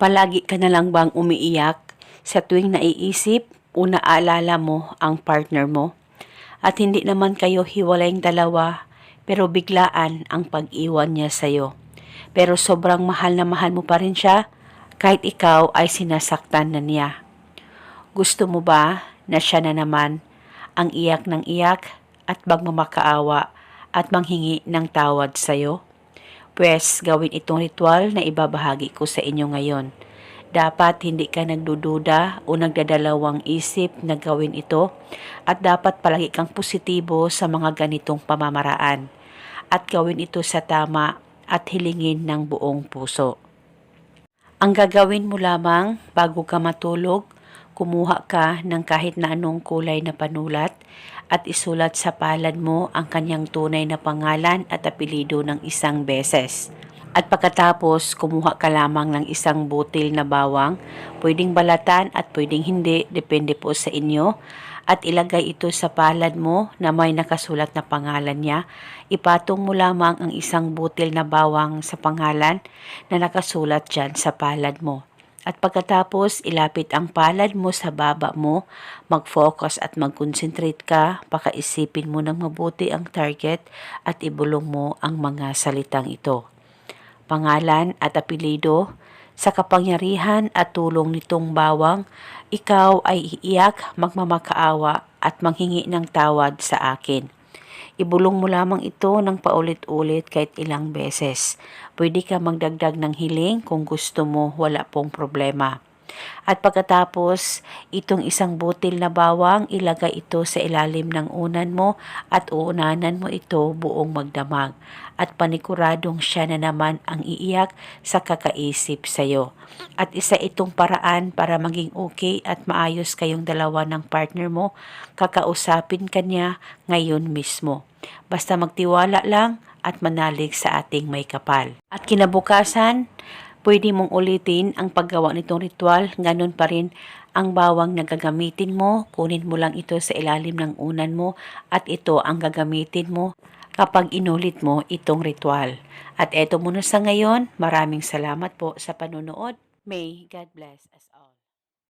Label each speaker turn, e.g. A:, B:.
A: Palagi ka na lang bang umiiyak sa tuwing naiisip o naalala mo ang partner mo? At hindi naman kayo hiwalayng dalawa pero biglaan ang pag-iwan niya sa'yo. Pero sobrang mahal na mahal mo pa rin siya kahit ikaw ay sinasaktan na niya. Gusto mo ba na siya na naman ang iyak ng iyak at magmamakaawa at manghingi ng tawad sa'yo? Pwes, gawin itong ritual na ibabahagi ko sa inyo ngayon. Dapat hindi ka nagdududa o nagdadalawang isip na gawin ito at dapat palagi kang positibo sa mga ganitong pamamaraan at gawin ito sa tama at hilingin ng buong puso. Ang gagawin mo lamang bago ka matulog, kumuha ka ng kahit na anong kulay na panulat at isulat sa palad mo ang kanyang tunay na pangalan at apelido ng isang beses. At pagkatapos, kumuha ka lamang ng isang butil na bawang, pwedeng balatan at pwedeng hindi, depende po sa inyo. At ilagay ito sa palad mo na may nakasulat na pangalan niya. Ipatong mo lamang ang isang butil na bawang sa pangalan na nakasulat dyan sa palad mo. At pagkatapos, ilapit ang palad mo sa baba mo, mag-focus at mag-concentrate ka, pakaisipin mo ng mabuti ang target at ibulong mo ang mga salitang ito pangalan at apelido, sa kapangyarihan at tulong nitong bawang, ikaw ay iiyak, magmamakaawa at manghingi ng tawad sa akin. Ibulong mo lamang ito ng paulit-ulit kahit ilang beses. Pwede ka magdagdag ng hiling kung gusto mo, wala pong problema. At pagkatapos, itong isang butil na bawang, ilagay ito sa ilalim ng unan mo at uunanan mo ito buong magdamag. At panikuradong siya na naman ang iiyak sa kakaisip sa'yo. At isa itong paraan para maging okay at maayos kayong dalawa ng partner mo, kakausapin kanya ngayon mismo. Basta magtiwala lang at manalig sa ating may kapal. At kinabukasan, pwede mong ulitin ang paggawa nitong ritual, ganun pa rin ang bawang na gagamitin mo, kunin mo lang ito sa ilalim ng unan mo at ito ang gagamitin mo kapag inulit mo itong ritual. At eto muna sa ngayon, maraming salamat po sa panonood. May God bless us.